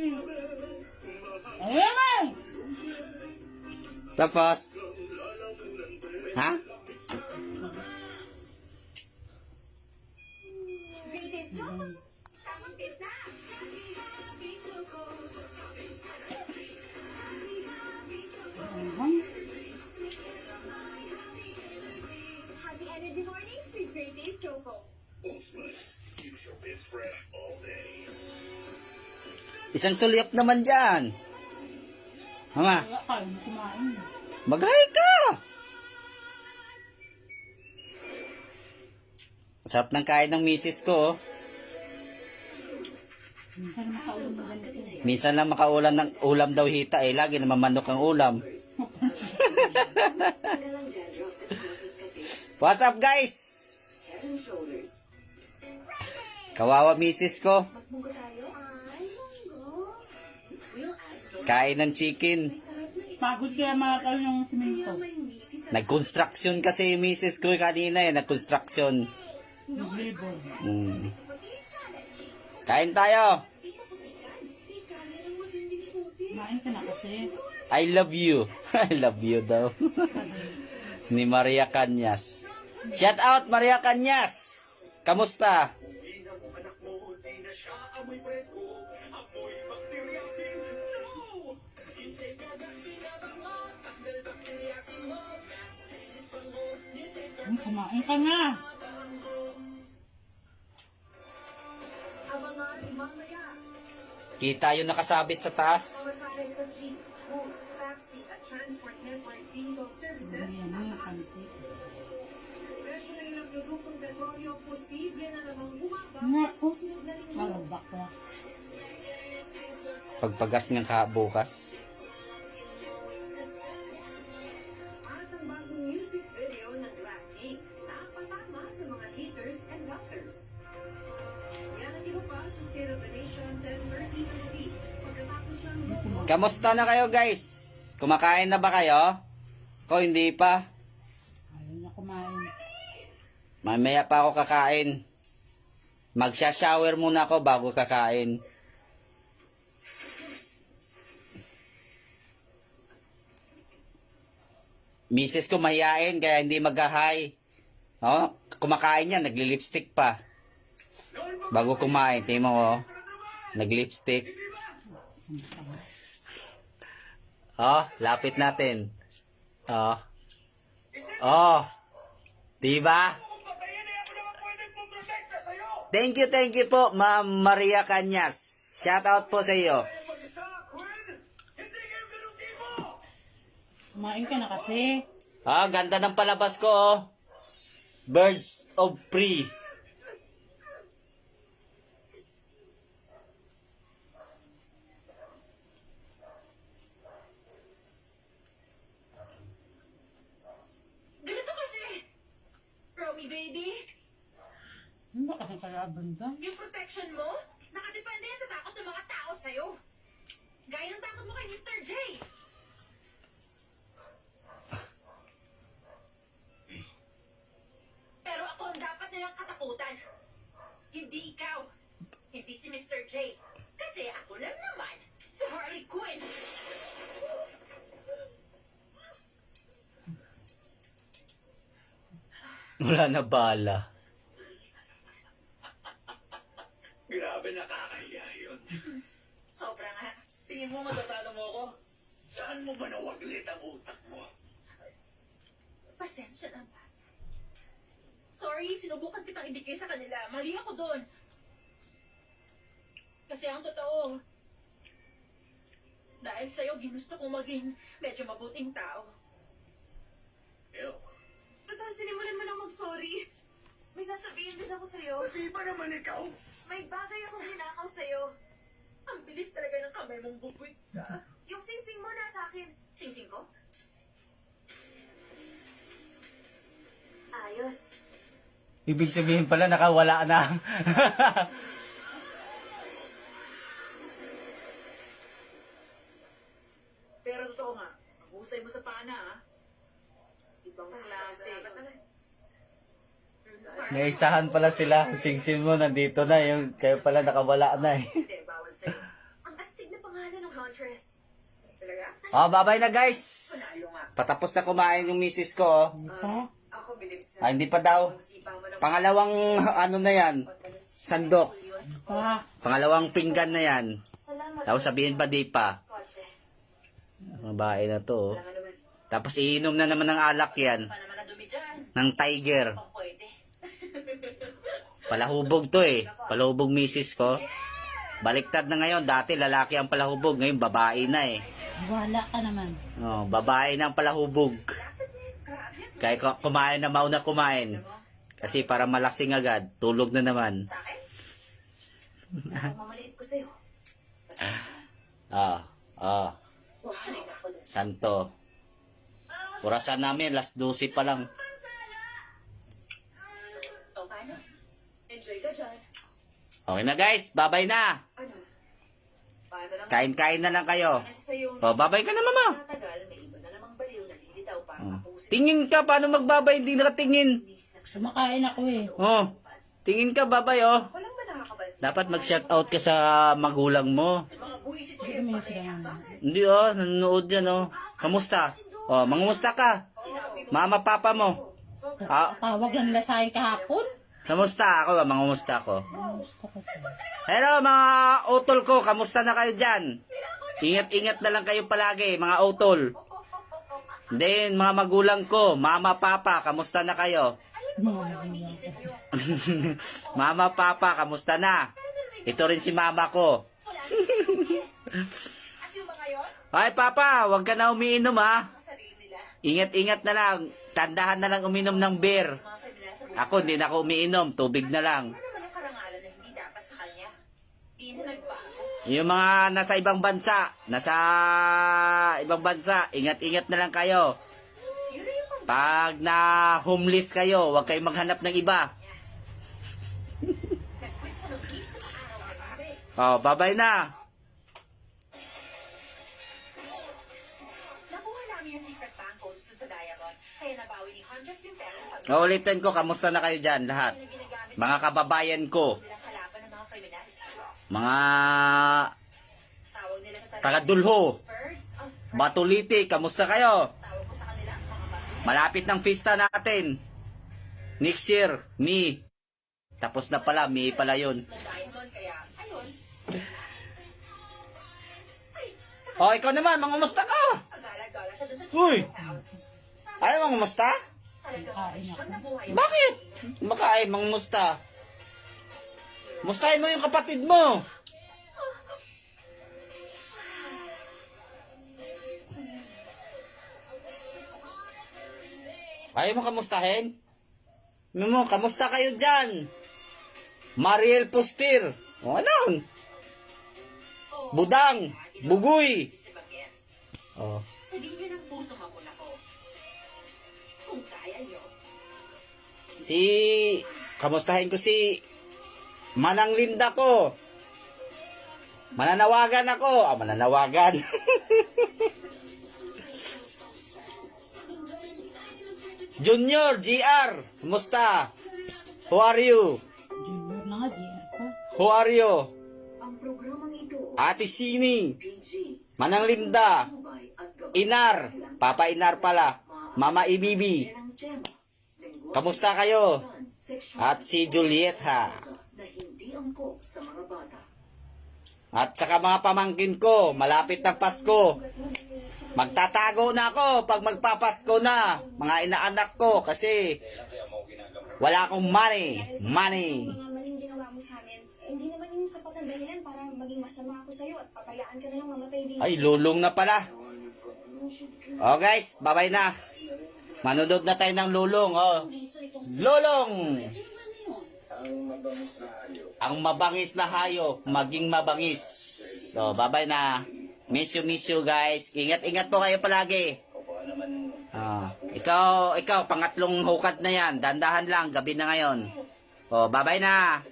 Ayan na! Tapos? Ha? Greatest Isang sulyap naman dyan. Mama, mag-hi ka! Sarap ng kain ng misis ko. oh. Minsan lang makaulam ng ulam daw hita eh. Lagi naman manok ang ulam. What's up guys? Kawawa misis ko. Kain ng chicken. Pagod kaya mga kayo yung simento. Nag-construction kasi yung misis ko kanina eh. Nag-construction. Mm. Kain tayo. Kumain ka na kasi. I love you. I love you daw. Ni Maria Canyas. Shout out Maria Canyas. Kamusta? Hmm, kumain ka na. Kita yung nakasabit sa taas. Pamasahe sa jeep, bus, taxi at transport network vehicle services. Ayan na pansit. Na linggo. Malabak na. Pagpagas ng kabukas. Kamusta na kayo guys? Kumakain na ba kayo? Ko hindi pa. Ayaw na kumain. Mamaya pa ako kakain. Magsha-shower muna ako bago kakain. Misis ko mahihain kaya hindi mag-hi. Oh, kumakain yan, nagli-lipstick pa. Bago kumain, tingin mo oh. Nag-lipstick. Oh, lapit natin. Oh. Oh. Diba? Thank you, thank you po, Ma'am Maria Canyas. Shout out po sa iyo. Kumain ka na kasi. Ah, ganda ng palabas ko, oh. Birds of Prey. Baby, Ano ba kasi kalaban ka? yung protection mo, nakadepende yan sa takot ng mga tao sa'yo. Gaya ng takot mo kay Mr. J. Pero ako ang dapat nilang katakutan. Hindi ikaw. Hindi si Mr. J. Kasi ako lang naman, si Harley Quinn. Wala na bala. Grabe nakakahiya yun. Sobra nga. Tingin mo matatalo mo ako? Saan mo ba nawaglit ang utak mo? Pasensya na ba? Sorry, sinubukan kitang ibigay sa kanila. Mali ako doon. Kasi ang totoo, dahil sa'yo, ginusto kong maging medyo mabuting tao. Ew. Sinimulan mo lang mag-sorry. May sasabihin din ako sa'yo. Pati ba naman ikaw? May bagay akong hinakaw sa'yo. Ang bilis talaga ng kamay mong bubuit ka. Yung singsing mo na sa akin. Singsing ko? Ayos. Ibig sabihin pala nakawala na. Pero totoo nga, ang husay mo sa pana, ah. Ibang klase. May isahan pala sila. Singsin mo, nandito na. Yung kayo pala nakawala na eh. Hindi, bawal sa'yo. Ang astig na ng Huntress. Talaga? Oh, babay na guys. Panalo nga. Patapos na kumain yung misis ko. oh. Ako bilib sa Ah, hindi pa daw. Pangalawang ano na yan. Sandok. Pa. Pangalawang pinggan na yan. Salamat. Tapos sabihin pa di pa. Kotse. Babae na to. oh. Tapos iinom na naman ng alak yan. Pa naman na dumi dyan. Ng tiger. Palahubog to eh. Palahubog misis ko. Baliktad na ngayon. Dati lalaki ang palahubog. Ngayon babae na eh. Wala ka naman. Oh, babae na ang palahubog. Kaya ku- kumain na mauna kumain. Kasi para malasing agad. Tulog na naman. Sa akin? Sa ko sa'yo. Ah, ah. Santo. Orasan namin, last 12 pa lang. O, paano? Enjoy ka dyan. Okay na guys, babay na. Ano? Paano lang? Kain-kain na lang kayo. Kasi sa'yo, Oh, babay ka na mama. Matagal, may iba na namang baliw na lilitaw para Oh. mapusin. Tingin ka, paano magbabay? Hindi nakatingin. Sumakain ako eh. Oh, tingin ka, babay oh. Walang ba nakakabansin? Dapat mag-shoutout ka sa magulang mo. Mga buwisit ko Hindi yung oh, nanonood yan oh. Kamusta? Oh, mangamusta ka? Mama, papa mo. Ah, Tawag lang nila sa akin kahapon. Kamusta ako? Mangamusta ako. Hello mga utol ko, kamusta na kayo dyan? Ingat-ingat na lang kayo palagi, mga utol. Then, mga magulang ko, mama, papa, kamusta na kayo? mama, papa, kamusta na? Ito rin si mama ko. Ay, papa, wag ka na umiinom ha. Ingat-ingat na lang. Tandahan na lang uminom ng beer. Mga kanila sa buhay. Ako, hindi na ako umiinom. Tubig na lang. Ano naman ang karangalan na hindi dapat sa kanya? Di na nagbago. Yung mga nasa ibang bansa, nasa ibang bansa, ingat-ingat na lang kayo. Pag na homeless kayo, huwag kayong maghanap ng iba. Oh, babay na. Namin yung secret bank codes dun sa Diamond. Kaya nabawi ni Huntress yung pera ng pag- Uulitin ko, kamusta na kayo dyan lahat? Mga kababayan ko, kalaban ng mga kriminal. mga Tawag nila sa sarili. taga-dulho, Birds of prey. batuliti, kamusta kayo? Tawag ko sa kanila mga batu. Malapit ng fiesta natin. Next year, me. Tapos na pala, me pala yun. ng Diamond. Kaya, ayun. Ay, tsaka Oh, ikaw naman, mangumusta ka? Uy! Chinatown. Ay, mangumusta? Talagang siyang nabuhay. Bakit? Makain, mangumusta. Mustahin mo yung kapatid mo. Ayaw mo kamustahin? Ano mo, kamusta kayo dyan? Mariel Pustir. O ano? Budang. Bugoy. Oh. Sabihin ng puso mamuna ko. Kung kaya niyo. Si... Kamustahin ko si... Manang Linda ko. Mananawagan ako. Ah, mananawagan. Junior, GR. Kumusta? Who are you? Junior na nga, GR pa. Who are you? Ang programang ito, Ate Sini. Manang Linda. Inar. Papa Inar pala. Mama Ibibi. Kamusta kayo? At si Juliet ha. At saka mga pamangkin ko, malapit ng Pasko. Magtatago na ako pag magpapasko na, mga inaanak ko, kasi wala akong money. Money. hindi naman yung sapat na dahilan para maging masama ako sa'yo at papayaan ka na lang mamatay din. Ay, lulong na pala. Oh guys, babay na. Manunod na tayo ng lulong. Oh. Lulong! Ang mabangis na hayop, maging mabangis. So, babay na. Miss you, miss you guys. Ingat-ingat po kayo palagi. Ah, ikaw, ikaw, pangatlong hukad na yan. Dandahan lang, gabi na ngayon. Oh, babay na.